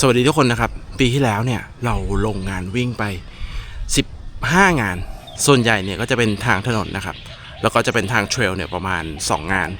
สวัสดีทุกคนนะครับ ปีที่แล้วเนี่ยเราลงงานวิ่งไป 15 งาน ส่วนใหญ่เนี่ยก็จะเป็นทางถนนนะครับ แล้วก็จะเป็นทางเทรลเนี่ยประมาณ 2 งาน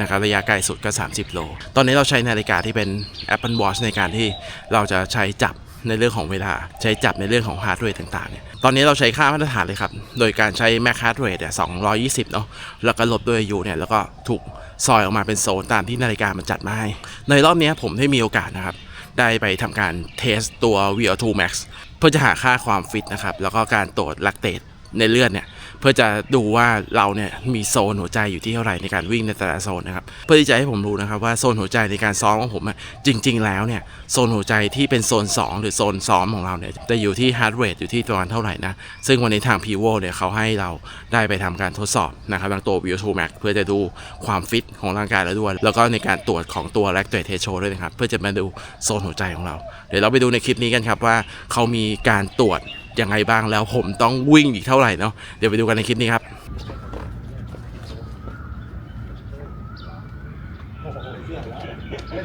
นะครับระยะไกลสุดก็ 30 โล ตอนนี้เราใช้นาฬิกาที่เป็น Apple Watch ในการที่เราจะใช้จับในเรื่องของเวลา ใช้จับในเรื่องของ heart rate ต่างๆเนี่ยตอนนี้เราใช้ค่ามาตรฐานเลยครับ โดยการใช้ max heart rate เนี่ย220เนาะแล้วก็ลบด้วยอายุเนี่ยแล้วก็ถูกซอยออกมาเป็นโซนตามที่นาฬิกามันจัดมาให้ในรอบนี้ผมได้มีโอกาสนะครับ ได้ไปทำการเทสตัว VO2 Max เพื่อจะหาค่าความฟิตนะครับ แล้วก็การตรวจลัคเตตในเลือดเนี่ย เพื่อจะดูว่าเราเนี่ยมีโซนหัวใจอยู่ที่เท่าไหร่ในการวิ่งในแต่ละโซนนะครับเพื่อที่จะให้ผมรู้นะครับว่าโซนหัวใจในการซ้อมของผมอะจริง ๆ แล้วเนี่ยโซนหัวใจที่เป็นโซน 2 หรือโซนซ้อมของเราเนี่ยจะอยู่ที่ heart rate อยู่ที่ประมาณเท่าไหร่นะซึ่งวันนี้ทาง p ีโวเนี่ยเขาให้เราได้ไปทำการทดสอบนะครับทางตัว VO2 Max เพื่อจะดูความฟิตของร่างกายเราด้วย แล้วก็ในการตรวจของตัว lactate threshold ด้วยนะครับเพื่อจะมาดูโซนหัวใจของเรา เดี๋ยวเราไปดูในคลิปนี้กันครับว่าเขามีการตรวจ ยังไงบ้างแล้วผมต้องวิ่งอีกเท่าไหร่เนาะเดี๋ยวไปดูกันในคลิปนี้ครับ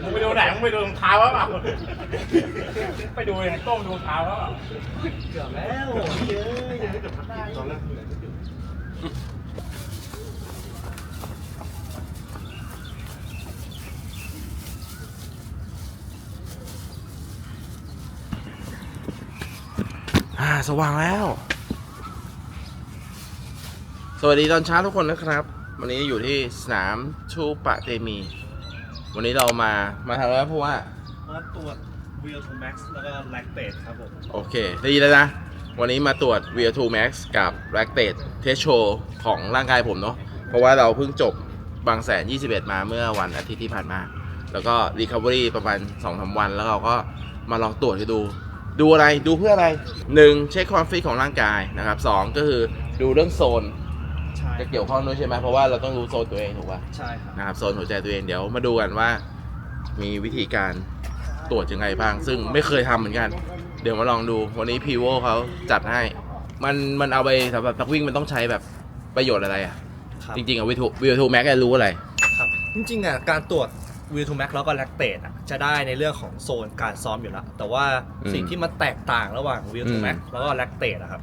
มึงไปดูไหนมึงไปดูรองเท้าวเปล่าไปดูในต้มดูรองเท้าแล้วเยอะเยอ่า สว่างแล้ว สวัสดีตอนเช้าทุกคนนะครับ วันนี้อยู่ที่สนามชูปะเตมี วันนี้เรามามาทำอะไรเพราะว่า มาตรวจ VO2 max แล้วก็ lactate ครับผม โอเค ได้ยินแล้วนะ วันนี้มาตรวจ VO2 max กับ lactate threshold ของร่างกายผมเนาะเพราะว่าเราเพิ่งจบบางแสน 21 มาเมื่อวันอาทิตย์ที่ผ่านมา แล้วก็ recovery ประมาณ2-3วัน แล้วเราก็มาลองตรวจให้ดู ดูอะไรดูเพื่ออะไร 1. เช็คความฟิตของร่างกายนะครับ 2 ก็คือดูเรื่องโซนใช่จะเกี่ยวข้องด้วยใช่ไหมเพราะว่าเราต้องรู้โซนตัวเองถูกป่ะใช่ครับนะครับโซนหัวใจตัวเองเดี๋ยวมาดูกันว่า มีวิธีการตรวจยังไงบ้าง ซึ่งไม่เคยทำเหมือนกัน เดี๋ยวมาลองดูวันนี้พีโวเขาจัดให้ มันมันเอาไปสำหรับนักวิ่งมันต้องใช้แบบประโยชน์อะไรอะ ครับจริงๆอะวิทูวิทูแม็กรู้อะไร ครับจริงๆอะการตรวจ VO2 max แล้วก็ lactate อะจะได้ในเรื่องของโซนการซ้อมอยู่แล้ว แต่ว่าอืมสิ่งที่มันแตกต่างระหว่าง VO2 อืม max แล้วก็ lactate อะครับ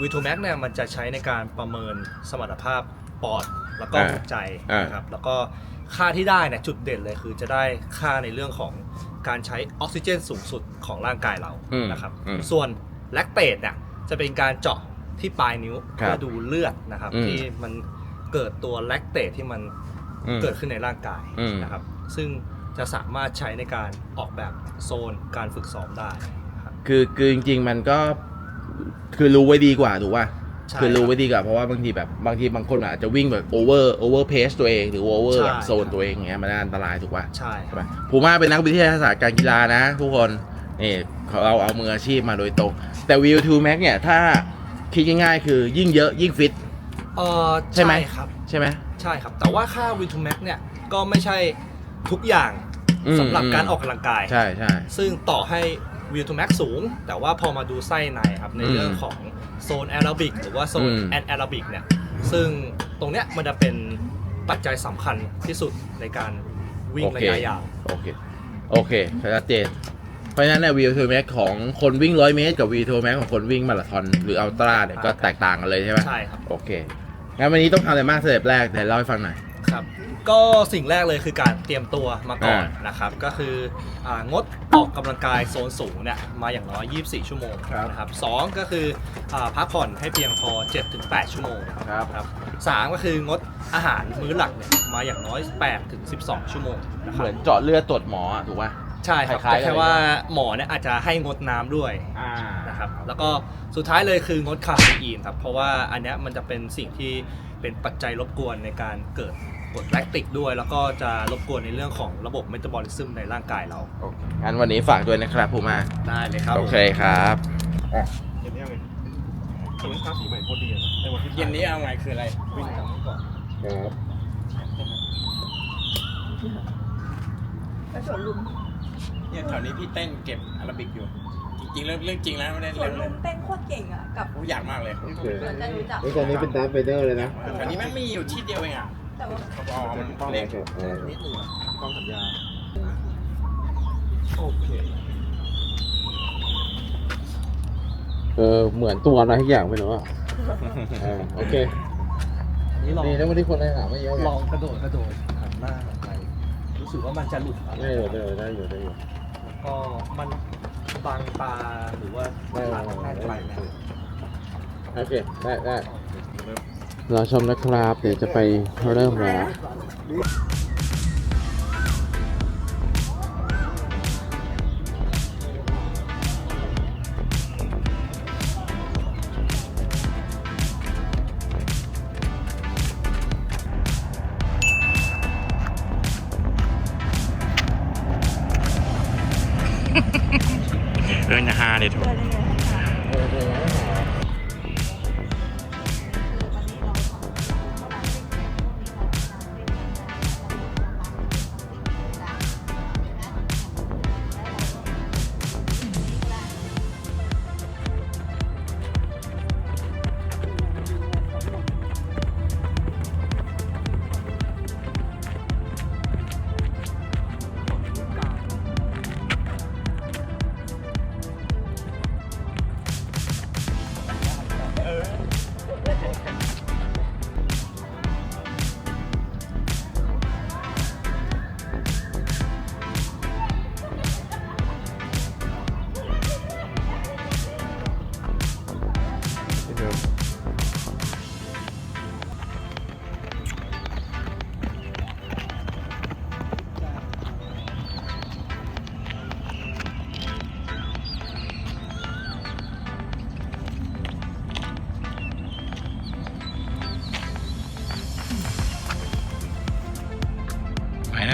VO2 max เนี่ยมันจะใช้ในการประเมินสมรรถภาพปอดแล้วก็หัวใจนะครับแล้วก็ค่าที่ได้เนี่ยจุดเด่นเลยคือจะได้ค่าในเรื่องของการใช้ออกซิเจนสูงสุดของร่างกายเราอืมนะครับอืมส่วนแลคเตตเนี่ยจะเป็นการเจาะที่ปลายนิ้วครับเพื่อดูเลือดนะครับอืม ที่มันเกิดตัวแลคเตตที่มัน อืม เกิดขึ้นในร่างกายอืมนะครับ ซึ่งจะสามารถใช้ในการออกแบบโซนการฝึกซ้อมได้ครับคือคือจริง ๆ มันก็คือรู้ไว้ดีกว่าถูกป่ะใช่คือรู้ครับไว้ดีกว่าเพราะว่าบางทีแบบบางทีบางคนอาจจะวิ่งแบบโอเวอร์โอเวอร์เพสตัวเองหรือโอเวอร์ใช่แบบโซนตัวเองอย่างเงี้ยมันน่าอันตรายถูกป่ะ ใช่คใช่รับ ไหมภูมาเป็นนักวิทยาศาสตร์การกีฬานะ ทุกคนนี่เราเอามืออาชีพมาโดยตรง แต่ VO2 Max เนี่ย ถ้าคิดง่ายๆ คือยิ่งเยอะยิ่งฟิต เออใช่ไหม ครับ ใช่ไหม ใช่ครับ แต่ว่าค่า V2 Max เนี่ยก็ไม่ใช่ ทุกอย่างอืมสำหรับอืมการออกกำลังกาย ใช่ใช่ ซึ่งต่อให้ V2 Max สูง แต่ว่าพอมาดูไส้ในครับในอืมเรื่องของโซนแอโรบิกหรือว่าโซนอืม แอนแอโรบิกเนี่ยซึ่งตรงเนี้ยมันจะเป็นปัจจัยสำคัญที่สุดในการวิ่งโอระเคยะยาว โอเค โอเคชัดเจน เพราะฉะนั้นเนี่ย VO2 Max ของคนวิ่ง100เมตรกับ VO2 Max ของคนวิ่งมาราธอนหรืออัลตร้าเนี่ยก็แตกต่างกันเลยใช่ไหมใช่ครับ โอเค งั้นวันนี้ต้องทำอะไรมากสเต็ปแรกแต่เล่าให้ฟังหน่อย ครับก็สิ่งแรกเลยคือการเตรียมตัวมาก่อนอ่านนะครับ ก็คืออางดออกกำลังกายโซนสูงเนี่ยมาอย่างน้อย 24 ชั่วโมงครับ นะครับสองก็คืออาพักผ่อนให้เพียงพอ 7-8 ชั่วโมงครับครับสามก็คืองดอาหารมื้อหลักเนี่ยมาอย่างน้อย 8-12 ชั่วโมงนะคเหรับมือนเจาะเลือดตรวจหมออะถูกป่ะ ใช่ครับคล้ายๆ แต่แค่กันเลยว่าหมอเนี่ยอาจจะให้งดน้ำด้วย อ่า นะครับแล้วก็สุดท้ายเลยคืองดคาเฟอีนครับเพราะว่าอันเนี้ยมันจะเป็นสิ่งที่เป็นปัจจัยรบกวนในการเกิด กรดแลคติกด้วย แล้วก็จะรบกวนในเรื่องของระบบเมตาบอลิซึมในร่างกายเราโอเคงั้นวันนี้ฝากด้วยนะครับภูมาได้เลยครับโอเคครับเย็นนี้เอาไงตัวนี้ทาสีใหม่โคตรดีเลยนะในวันที่เย็นนี้เอาไงคืออะไรวิ่งกันก่อนเนี่ยแถวนี้พี่เต้นเก็บอาราบิกอยู่ จริงๆเรื่องเรื่องจริงแล้วไม่ได้ส่วเรื่นองเลยลุงเต้นโคตรเก่งอะกับผมอยากมากเลยเราจะรู้จักนี่ตอนนี้เป็นดาร์ธเวเดอร์เลยนะแถวนี้แม่งมีอยู่ที่เดียวเองอะแต่ว่า เล็กนิดหนึ่งกล้องสัญญาโอเคเออเหมือนตัวอะไรทุกอย่างไปเนาะโอเคนี่ลองดีนะวันนี้คนได้ถามไม่เยอะลองกระโดดกระโดดหันหน้าหันไปรู้สึกว่ามันจะหลุดอะได้อยู่ได้อยู่ได้อยู่ได้อยู่แล้วก็มันบางตาหรือว่าตาทางด้ไปนโอเคได้ได้ รอชมนะครับ เดี๋ยวจะไปเริ่มแล้ว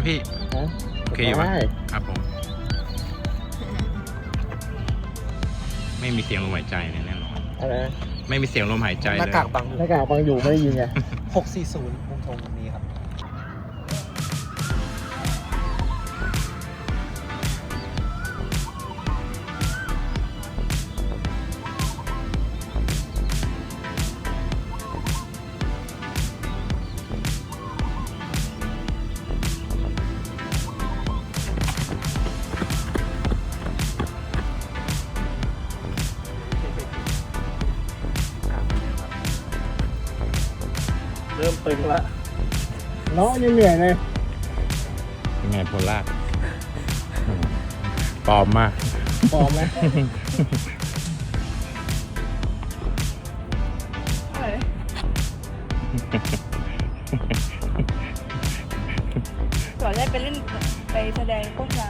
พี่ โอเคอยู่ปะครับผม ไม่มีเสียงลมหายใจเนี่ยแน่นอน อะไรนะไม่มีเสียงลมหายใจหเลยน้ากากบังอยู่หน้ากากฟังอยู่ไม่ได้ยินไง640มุมทงต เริ่มตึงแล้วน้องยังเหนื่อยเลยเป็นไงโพล่าปลอมมากพร้อมไหมเอ้ยก่อนได้ไปเล่นไปแสดงโฆษณา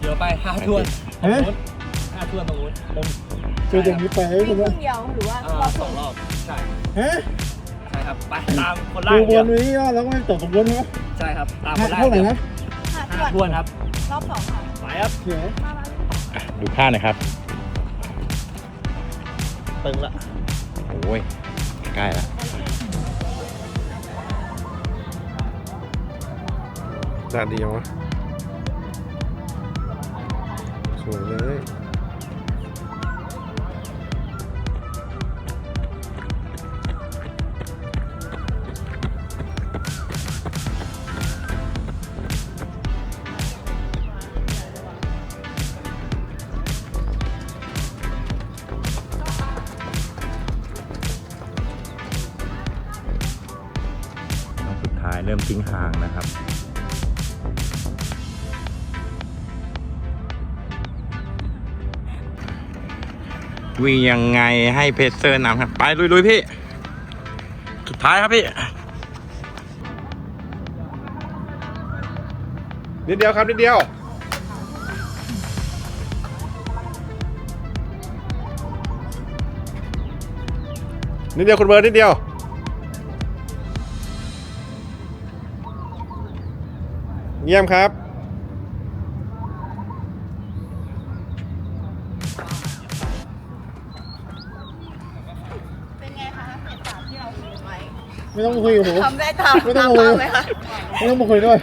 เดี๋ยวไปห้าทวนตรงนู้นห้าทวนตรงนู้นลงคืออย่างนี้ไปให้วิ่งคุณคว่ารึ่งเดียวหรือว่าอ่ารอบสสอองงรอบ ใช่ฮะใช่ ครับไปตามคนดูล่างบเดียนวนี้ก็แล้วก็ไม่ตกตรงบนใช่ไหมใช่ครับตามคนล่างเท่าไหร่เดียวนะห้าห้าททววนนครับรอบสองค่ะไปครับเขียนมามาดูผ้าหน่อยครับตึงละโอ้ยใกล้แล้วจานเดียวะสวยเลย วิ่งยังไงให้เพเซอร์นำครับ ไปลุยๆพี่ สุดท้ายครับพี่ นิดเดียวครับนิดเดียว นิดเดียวคุณเบิร์ดนิดเดียวเยี่ยมครับ ไม่ต้องคุยกับผม ทำได้ตามไม่ต้อตางมคุยเป้าไหมคะไม่ต้องมาคุยด้วย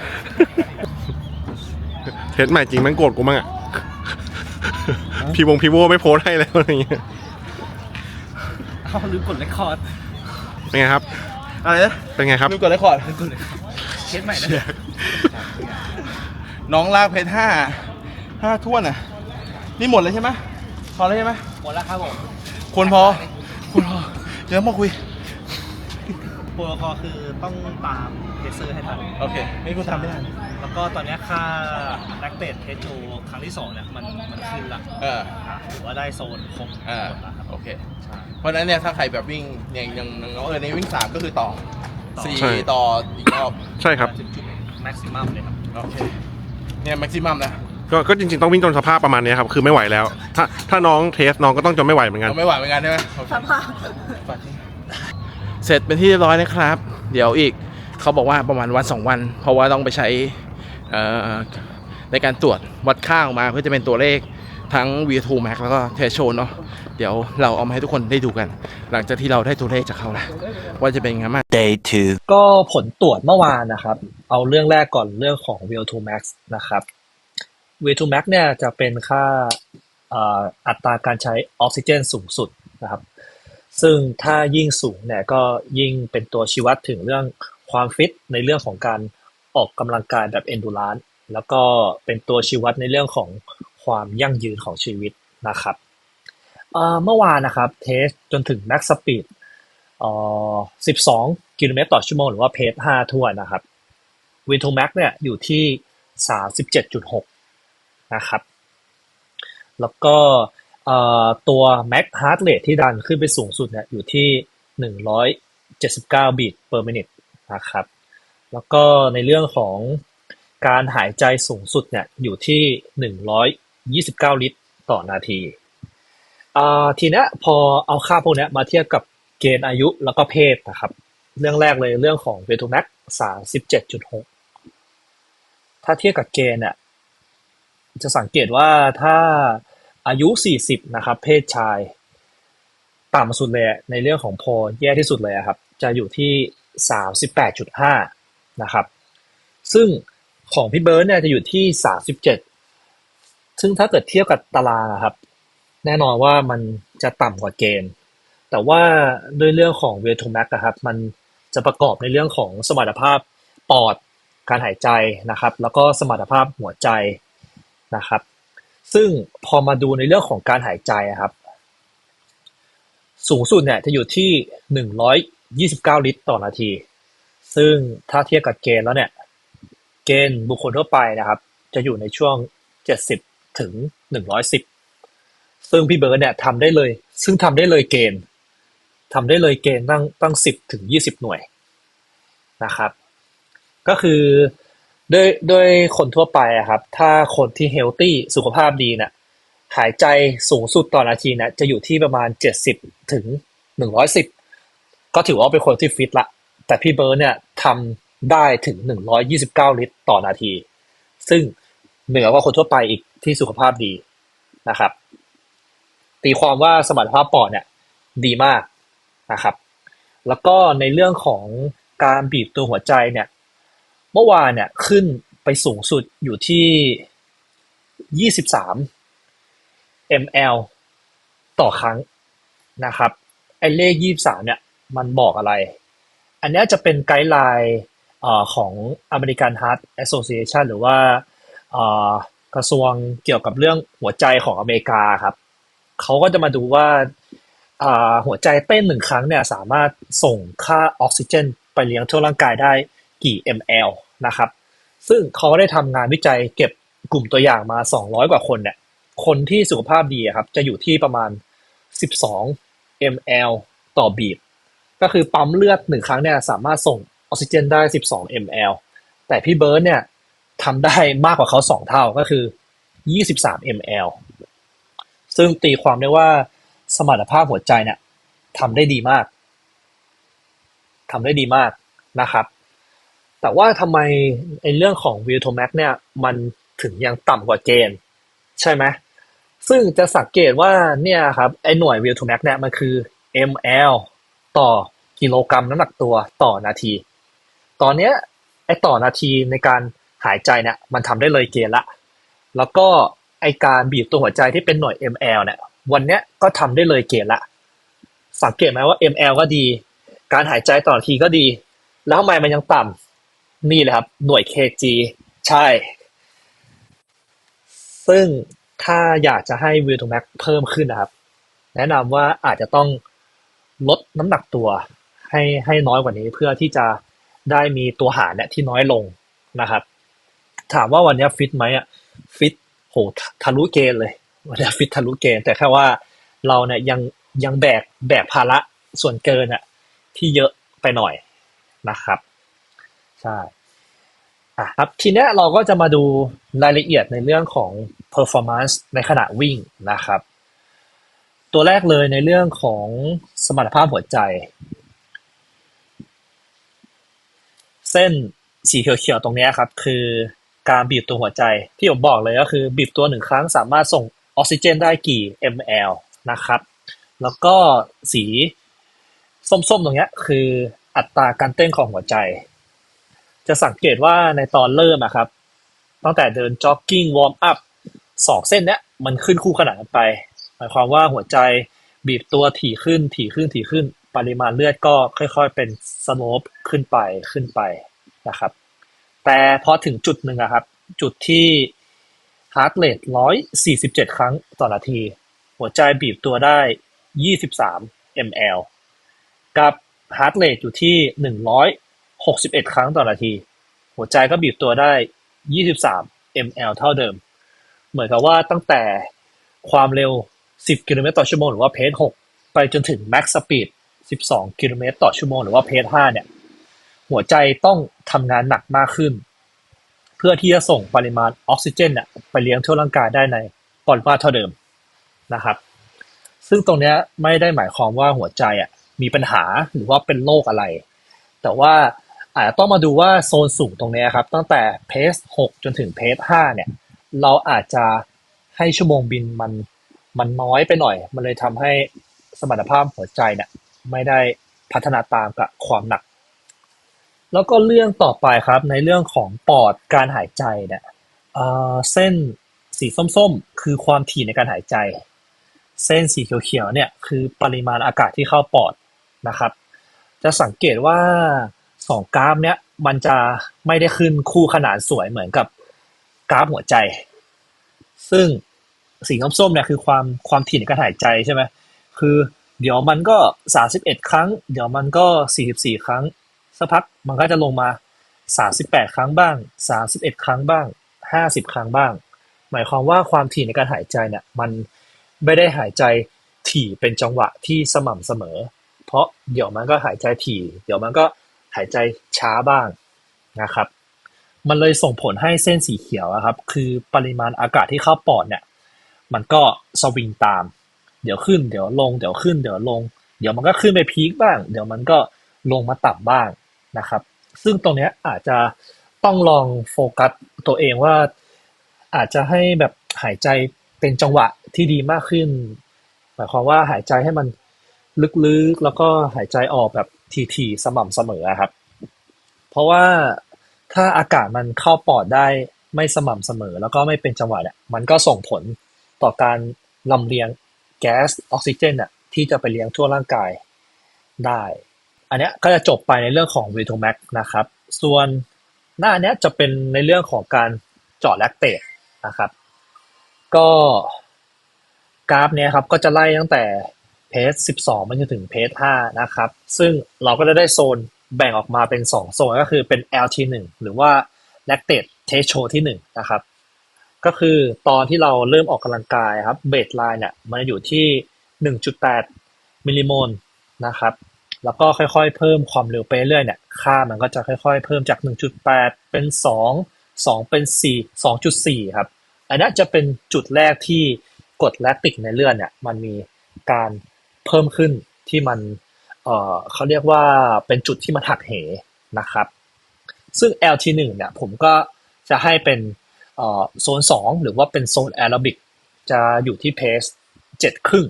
เทสใหม่จริงแมันโกรธกูมั้งอะ พี่วงพี่โวไม่โพสให้แล้วอะไรเงี้ยเอาลืมกดเรคคอร์ดเป็นไงครับ อะไรนะเป็นไงครับดูกดเรคคอร์ดลืมกดเรคคอร์ดเคสใหม่นะน้องลากเพชรห้าห้าท้วนอะ นี่หมดเลยใช่ไหมพอแล้วใช่ไหมหมดแล้วครับผม ควรพอควรพอ เดี๋ยวมาคุยโป รโตคอลคือต้องตามเพเซอร์ให้ทันโอเค นี่กูทำไม่ได้แล้วก็ตอนเนี้ยค่านักเตะเทสโชครั้งที่สองเนี่ยมันมันขึ้นละเอออะถือว่าได้โซนครบอ่าหมดแล้วครับโอเค ใช่ เพราะฉะนั้นเนี่ยถ้าใครแบบวิ่งอย่างอย่างน้องเออในวิ่งสามก็คือต่อต่อ สี่ใช่ ต่ออีกรอบใช่ครับ ถึงจุดแม็กซิมัมเลยครับ โอเคเนี่ยแม็กซิมัมนะก็ก็จริงๆต้องวิ่งจนสภาพประมาณเนี้ยครับ คือไม่ไหวแล้ว ถ้าถ้าน้องเทสน้องก็ต้องจนไม่ไหวเหมือนกัน เราไม่ไหวเหมือนกันใช่ไหมสภาพเส ร็จเป็นที่เรียบร้อยนะครับ เดี๋ยวอีกเขาบอกว่าประมาณวันสองวัน เพราะว่าต้องไปใช้เอ่อในการตรวจวัดค่าออกมาเพื่อจะเป็นตัวเลขทั้ง V2 Max แล้วก็เทสโชเนาะเดี๋ยวเราเอามาให้ทุกคนได้ดูกัน หลังจากที่เราได้ตัวเลขจากเขาแล้วว่าจะเป็นยังไงบ้าง Day two. ก็ผลตรวจเมื่อวานนะครับ เอาเรื่องแรกก่อนเรื่องของ VO2 max นะครับ VO2 max เนี่ยจะเป็นค่าเอ่ออัตราการใช้ออกซิเจนสูงสุดนะครับ ซึ่งถ้ายิ่งสูงเนี่ยก็ยิ่งเป็นตัวชี้วัดถึงเรื่องความฟิตในเรื่องของการออกกำลังกายแบบ endurance แล้วก็เป็นตัวชี้วัดในเรื่องของความยั่งยืนของชีวิตนะครับเมื่อวานนะครับเทสจนถึง max speed เอ่อ12 กิโลเมตรต่อชั่วโมงหรือว่าเพจ5ทั่วนะครับวินทูแม็กเนี่ยอยู่ที่ 37.6 นะครับ แล้วก็ ตัว Max Heart Rate ที่ดันขึ้นไปสูงสุดเนี่ยอยู่ที่ 179บีท per minute นะครับ แล้วก็ในเรื่องของการหายใจสูงสุดเนี่ยอยู่ที่ 129 ลิตรต่อนาทีทีนี้พอเอาค่าพวกนี้มาเทียบกับเกณฑ์อายุแล้วก็เพศนะครับ เรื่องแรกเลยเรื่องของเวทูแม็กสามสิบเจ็ดจุดหกถ้าเทียบกับเกณฑ์เนี่ยจะสังเกตว่าถ้า อายุสี่สิบนะครับ เพศชาย ต่ำสุดเลยในเรื่องของโพลแย่ที่สุดเลยครับ จะอยู่ที่สามสิบแปดจุดห้านะครับ ซึ่งของพี่เบิร์ดเนี่ยจะอยู่ที่สามสิบเจ็ดซึ่งถ้าเกิดเทียบกับตารางอะครับ แน่นอนว่ามันจะต่ำกว่าเกณฑ์ แต่ว่าด้วยเรื่องของเวทูแม็กนะครับ มันจะประกอบในเรื่องของสมรรถภาพปอดการหายใจนะครับ แล้วก็สมรรถภาพหัวใจนะครับ ซึ่งพอมาดูในเรื่องของการหายใจครับ สูงสุดเนี่ยจะอยู่ที่ 129 ลิตรต่อนาที ซึ่งถ้าเทียบกับเกณฑ์แล้วเนี่ย เกณฑ์บุคคลทั่วไปนะครับ จะอยู่ในช่วง 70 ถึง 110 ซึ่งพี่เบิร์ดเนี่ยทำได้เลย ซึ่งทำได้เลยเกณฑ์ทำได้เลยเกณฑ์ตั้งตั้งสิบถึงยี่สิบหน่วยนะครับ ก็คือ โดยโดยคนทั่วไปอะครับ ถ้าคนที่เฮลตี้สุขภาพดีเนี่ยหายใจสูงสุดต่อนาทีเนี่ยจะอยู่ที่ประมาณเจ็ดสิบถึงหนึ่งร้อยสิบก็ถือว่าเป็นคนที่ฟิตละ แต่พี่เบิร์ดเนี่ยทำได้ถึงหนึ่งร้อยยี่สิบเก้าลิตรต่อนาที ซึ่งเหนือกว่าคนทั่วไปอีกที่สุขภาพดีนะครับ ตีความว่าสมรรถภาพปอดเนี่ยดีมากนะครับ แล้วก็ในเรื่องของการบีบตัวหัวใจเนี่ย เมื่อวานเนี่ยขึ้นไปสูงสุดอยู่ที่ 23 ml ต่อครั้งนะครับไอเลข 23 เนี่ยมันบอกอะไร อันนี้จะเป็นไกด์ไลน์เอ่อของ American Heart Association หรือว่ากระทรวงเกี่ยวกับเรื่องหัวใจของอเมริกาครับเขาก็จะมาดูว่าอ่าหัวใจเต้นหนึ่งครั้งเนี่ยสามารถส่งค่าออกซิเจน ไปเลี้ยงทั่วร่างกายได้ กี่ ml นะครับ ซึ่งเขาได้ทำงานวิจัยเก็บกลุ่มตัวอย่างมา 200 กว่าคนเนี่ย คนที่สุขภาพดีครับ จะอยู่ที่ประมาณ 12 ml ต่อบีบ ก็คือปั๊มเลือดหนึ่งครั้งเนี่ยสามารถส่งออกซิเจนได้ 12 ml แต่พี่เบิร์ดเนี่ยทำได้มากกว่าเขา 2 เท่าก็คือ 23 ml ซึ่งตีความได้ว่าสมรรถภาพหัวใจเนี่ยทำได้ดีมากทำได้ดีมากนะครับ แต่ว่าทำไมไอ้เรื่องของ v i l t o m a x เนี่ยมันถึงยังต่ำกว่าเกณฑ์ ใช่ไหมซึ่งจะสังเกตว่าเนี่ยครับไอ้หน่วย v i l t o m a x เนี่ยมันคือ ml ต่อกิโลกรัมน้ำหนักตัวต่อนาที ตอนเนี้ยไอ้ต่อนาทีในการหายใจเนี่ยมันทำได้เลยเกณฑ์ละ แล้วก็ไอการบีบตัวหัวใจที่เป็นหน่วย ml เนี่ยวันเนี้ยก็ทำได้เลยเกณฑ์ละ สังเกตไหมว่า ml ก็ดี การหายใจต่อนาทีก็ดี แล้วทำไมมันยังต่ำ นี่เลยครับ หน่วย kg ใช่ ซึ่งถ้าอยากจะให้วิวต max เพิ่มขึ้นนะครับ แนะนำว่าอาจจะต้องลดน้ำหนักตัวให้ให้น้อยกว่านี้เพื่อที่จะได้มีตัวหารเนี่ยที่น้อยลงนะครับ ถามว่าวันนี้ฟิตไหมอะฟิตโหทะลุเกณฑ์เลยวันนี้ฟิตทะลุเกณฑ์แต่แค่ว่าเราเนี่ยยังยังแบกแบกภาระส่วนเกินอะที่เยอะไปหน่อยนะครับ ใช่อะครับทีนี้เราก็จะมาดูรายละเอียดในเรื่องของ performance ในขณะวิ่งนะครับ ตัวแรกเลยในเรื่องของสมรรถภาพหัวใจ เส้นสีเขียวๆตรงนี้ครับ คือการบีบตัวหัวใจที่ผมบอกเลยก็คือบีบตัวหนึ่งครั้งสามารถส่งออกซิเจนได้กี่ ml นะครับ แล้วก็สีส้มๆตรงนี้คืออัตราการเต้นของหัวใจ จะสังเกตว่าในตอนเริ่มอะครับ ตั้งแต่เดินจ็อกกิ้งวอร์มอัพสองเส้นเนี้ยมันขึ้นคู่ขนานกันไป หมายความว่าหัวใจบีบตัวถี่ขึ้นถี่ขึ้นถี่ขึ้น ปริมาณเลือดก็ค่อย ๆ เป็นสโลปขึ้นไปขึ้นไปนะครับ แต่พอถึงจุดหนึ่งอะครับ จุดที่ heart rate 147ครั้งต่อนาที หัวใจบีบตัวได้23 ml กับ heart rate อยู่ที่ 161ครั้งต่อนาที หัวใจก็บีบตัวได้23 ml เท่าเดิม เหมือนกับว่าตั้งแต่ความเร็ว10กิโลเมตรต่อชั่วโมงหรือว่าเพจ6ไปจนถึง max speed 12กิโลเมตรต่อชั่วโมงหรือว่าเพจ5เนี่ย หัวใจต้องทำงานหนักมากขึ้น เพื่อที่จะส่งปริมาณออกซิเจนเนี่ยไปเลี้ยงทั่วร่างกายได้ในปริมาตรเท่าเดิมนะครับ ซึ่งตรงเนี้ยไม่ได้หมายความว่าหัวใจอะมีปัญหาหรือว่าเป็นโรคอะไร แต่ว่า อาจจะต้องมาดูว่าโซนสูงตรงนี้ครับ ตั้งแต่เพส6จนถึงเพส5เนี่ย เราอาจจะให้ชั่วโมงบินมันมันน้อยไปหน่อย มันเลยทำให้สมรรถภาพหัวใจเนี่ยไม่ได้พัฒนาตามกับความหนัก แล้วก็เรื่องต่อไปครับในเรื่องของปอดการหายใจเนี่ยเเส้นสีส้มๆ คือความถี่ในการหายใจ เส้นสีเขียวๆเนี่ยคือปริมาณอากาศที่เข้าปอดนะครับ จะสังเกตว่า สองกราฟเนี้ยมันจะไม่ได้ขึ้นคู่ขนานสวยเหมือนกับกราฟหัวใจ ซึ่งสีส้มๆเนี่ยคือความความถี่ในการหายใจใช่ไหมคือเดี๋ยวมันก็31ครั้ง เดี๋ยวมันก็44ครั้งสักพักมันก็จะลงมา38ครั้งบ้าง31ครั้งบ้าง50ครั้งบ้าง หมายความว่าความถี่ในการหายใจเนี่ยมันไม่ได้หายใจถี่เป็นจังหวะที่สม่ำเสมอ เพราะเดี๋ยวมันก็หายใจถี่ เดี๋ยวมันก็ หายใจช้าบ้างนะครับ มันเลยส่งผลให้เส้นสีเขียวครับ คือปริมาณอากาศที่เข้าปอดเนี่ยมันก็สวิงตาม เดี๋ยวขึ้นเดี๋ยวลง เดี๋ยวขึ้นเดี๋ยวลง เดี๋ยวมันก็ขึ้นไปพีคบ้าง เดี๋ยวมันก็ลงมาต่ำบ้างนะครับ ซึ่งตรงนี้อาจจะต้องลองโฟกัสตัวเองว่าอาจจะให้แบบหายใจเป็นจังหวะที่ดีมากขึ้น หมายความว่าหายใจให้มันลึกๆ แล้วก็หายใจออกแบบ ทีๆสม่ำเสมอครับ เพราะว่าถ้าอากาศมันเข้าปอดได้ไม่สม่ำเสมอ แล้วก็ไม่เป็นจังหวะเนี่ยมันก็ส่งผลต่อการลำเลียงแก๊สออกซิเจนเนี่ยที่จะไปเลี้ยงทั่วร่างกายได้ อันนี้ก็จะจบไปในเรื่องของ v ี t o m a x นะครับ ส่วนหน้าเนี้ยจะเป็นในเรื่องของการเจาะแลคเตตนะครับ ก็กราฟเนี้ยครับก็จะไล่ตั้งแต่ เพจ12มันจนถึงเพจ5นะครับ ซึ่งเราก็จะได้โซนแบ่งออกมาเป็น 2 โซนก็คือเป็น LT1 หรือว่า lactate threshold ที่ 1 นะครับ ก็คือตอนที่เราเริ่มออกกำลังกายครับเบสไลน์เนี่ยมันอยู่ที่ 1.8 มิลลิโมลนะครับ แล้วก็ค่อยๆ เพิ่มความเร็วไปเรื่อยเนี่ยค่ามันก็จะค่อยๆ เพิ่มจาก 1.8 เป็น 2 2 เป็น 4 2.4 ครับ อันนี้จะเป็นจุดแรกที่กดแลคติกในเลือดเนี่ยมันมีการ เพิ่มขึ้นที่มันเอ่อเขาเรียกว่าเป็นจุดที่มันหักเหนะครับ ซึ่ง LT1 เนี่ยผมก็จะให้เป็นโซน 2 หรือว่าเป็นโซนแอโรบิกจะอยู่ที่เพส7ครึ่ง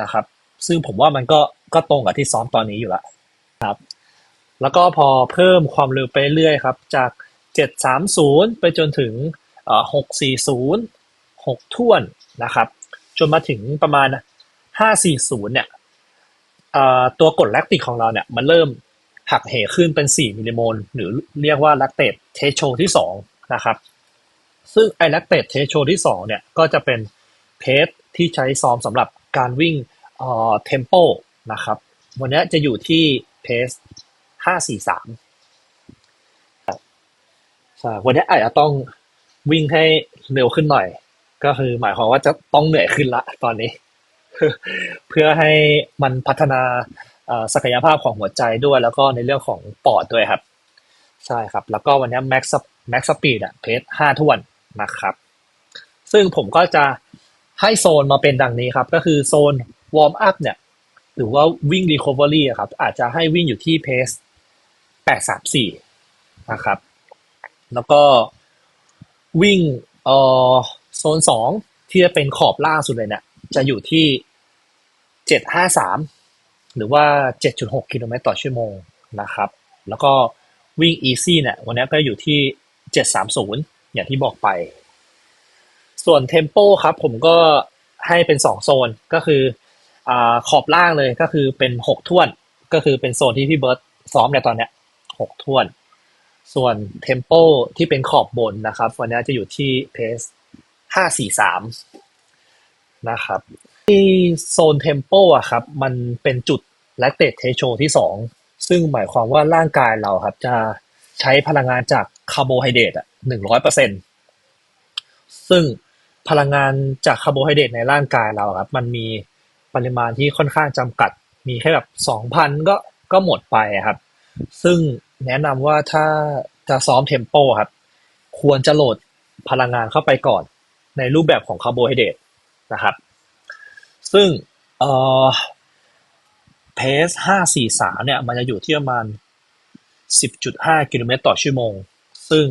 นะครับ ซึ่งผมว่ามันก็ก็ตรงกับที่ซ้อมตอนนี้อยู่ล้วครับ แล้วก็พอเพิ่มความเร็วไปเรื่อยครับ จาก 730 ไปจนถึงเอ่อ640 6ท่วนนะครับ จนมาถึงประมาณ 540เนี่ยเอ่อตัวกรดแลคติกของเราเนี่ยมันเริ่มหักเหขึ้นเป็น 4 มิลลิโมลหรือเรียกว่าแลคเตตเทโชที่2นะครับ ซึ่งไอแลคเตตเทโชที่2เนี่ยก็จะเป็นเพสที่ใช้ซ้อมสำหรับการวิ่งเอ่อเทมโปนะครับ วันนี้จะอยู่ที่เพสห้าสี่สามใช่วันนี้อาจจะต้องวิ่งให้เร็วขึ้นหน่อย ก็คือหมายความว่าจะต้องเหนื่อยขึ้นละตอนนี้ เพื่อให้มันพัฒนาศักยภาพของหัวใจด้วย แล้วก็ในเรื่องของปอดด้วยครับ ใช่ครับ แล้วก็วันนี้แม็กซ์แม็กซ์สปีดอะเพสห้าทวนนะครับ ซึ่งผมก็จะให้โซนมาเป็นดังนี้ครับ ก็คือโซนวอร์มอัพเนี่ย หรือว่าวิ่งรีคอเวอรี่ครับ อาจจะให้วิ่งอยู่ที่เพสแปดสามสี่นะครับ แล้วก็วิ่งเอ่อโซนสองที่จะเป็นขอบล่างสุดเลยเนี่ยจะอยู่ที่ เจ็ดห้าสามหรือว่าเจ็ดจุดหกกิโลเมตรต่อชั่วโมงนะครับ แล้วก็วิ่ง easy เนี่ยวันนี้ก็อยู่ที่เจ็ดสามศูนย์อย่างที่บอกไป ส่วนเทมโปครับ ผมก็ให้เป็นสองโซนก็คืออขอบล่างเลยก็คือเป็นหกท่วน ก็คือเป็นโซนที่พี่เบิร์ตซ้อมในตอนเนี้ยหกท่วน ส่วนเทมโปที่เป็นขอบบนนะครับ วันนี้จะอยู่ที่เพสห้าสี่สามนะครับ ที่โซนเทมโปอะครับ มันเป็นจุดแลคเตตเทโชที่สองซึ่งหมายความว่าร่างกายเราครับ จะใช้พลังงานจากคาร์โบไฮเดรตอะหนึ่งร้อยเปอร์เซ็นซึ่งพลังงานจากคาร์โบไฮเดรตในร่างกายเราครับ มันมีปริมาณที่ค่อนข้างจำกัด มีแค่แบบสองพันก็ก็หมดไปครับ ซึ่งแนะนำว่าถ้าจะซ้อมเทมโปครับ ควรจะโหลดพลังงานเข้าไปก่อน ในรูปแบบของคาร์โบไฮเดรตนะครับ ซึ่งเอ่อเพสห้าสี่สามเนี่ยมันจะอยู่ที่ประมาณสิบจุดห้ากิโลเมตรต่อชั่วโมง ซึ่ง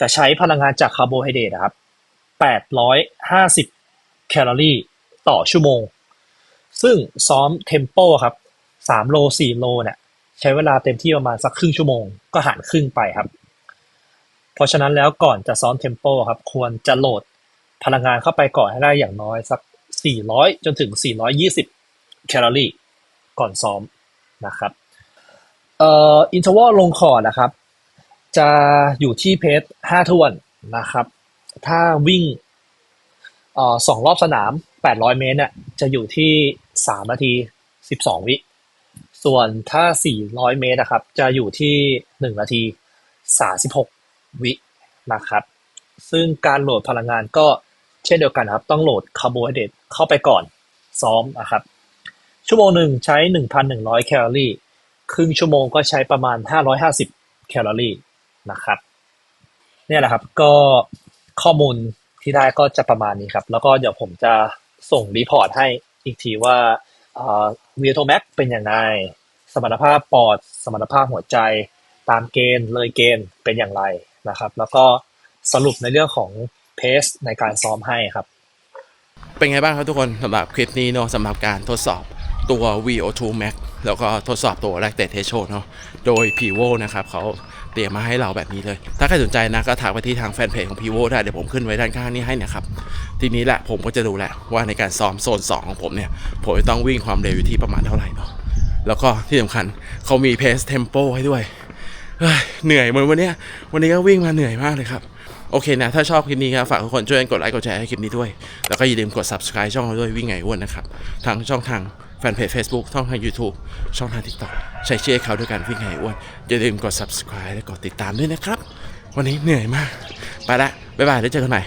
จะใช้พลังงานจากคาร์โบไฮเดรตครับแปดร้อยห้าสิบแคลอรี่ต่อชั่วโมง ซึ่งซ้อมเทมโปครับสามโลสี่โลเนี่ยใช้เวลาเต็มที่ประมาณสักครึ่งชั่วโมงก็หารครึ่งไปครับ เพราะฉะนั้นแล้วก่อนจะซ้อมเทมโปครับควรจะโหลดพลังงานเข้าไปก่อนให้ได้อย่างน้อยสัก 400 จนถึง 420 แคลอรี่ก่อนซ้อมนะครับเอ่ออินเทอร์วอลลงคอร์ดนะครับ จะอยู่ที่เพจ5ทวนนะครับ ถ้าวิ่งเอ่อสองรอบสนาม 800 เมตรเนี่ยจะอยู่ที่ 3 นาที 12 วิ ส่วนถ้า 400 เมตรนะครับ จะอยู่ที่ 1 นาที 36 วินะครับ ซึ่งการโหลดพลังงานก็เช่นเดียวกันครับ ต้องโหลดคาร์โบไฮเดรต เข้าไปก่อน ซ้อมนะครับ ชั่วโมงหนึ่งใช้ 1,100 แคลอรี่ ครึ่งชั่วโมงก็ใช้ประมาณ 550 แคลอรี่นะครับ เนี่ยแหละครับ ก็ข้อมูลที่ได้ก็จะประมาณนี้ครับ แล้วก็เดี๋ยวผมจะส่งรีพอร์ตให้อีกทีว่าวีโทแม็กเป็นยังไง สมรรถภาพปอด สมรรถภาพหัวใจ ตามเกณฑ์เลยเกณฑ์เป็นอย่างไรนะครับ แล้วก็สรุปในเรื่องของเพสในการซ้อมให้ครับ เป็นไงบ้างครับทุกคนสำหรับคลิปนี้เนาะสำหรับการทดสอบตัว VO2 Max แล้วก็ทดสอบตัว Lactate Threshold เนาะโดย Pivo นะครับเขาเตรียมมาให้เราแบบนี้เลย ถ้าใครสนใจนะก็ทักไปที่ทางแฟนเพจของ Pivo ได้เดี๋ยวผมขึ้นไว้ด้านข้างนี้ให้นะครับ ทีนี้แหละผมก็จะดูแหละว่าในการซ้อมโซน 2 ของผมเนี่ย ผมจะต้องวิ่งความเร็วอยู่ที่ประมาณเท่าไหร่เนาะแล้วก็ที่สำคัญเขามีเพสเทมโปให้ด้วยเหนื่อยเหมือนวันนี้วันนี้ก็วิ่งมาเหนื่อยมากเลยครับ โอเคนะ ถ้าชอบคลิปนี้ครับฝากทุกคนช่วยกดไลค์กดแชร์ให้คลิปนี้ด้วย แล้วก็อย่าลืมกด subscribe ช่องเราด้วยวิ่งไงอ้วนนะครับทางช่องทางแฟนเพจ Facebook ช่องทาง YouTube ช่องทาง TikTok ใช้เชื่อเขาด้วยกันวิ่งไงอ้วนอย่าลืมกด subscribe และกดติดตามด้วยนะครับ วันนี้เหนื่อยมาก ไปละบ๊ายบายแล้วเจอกันใหม่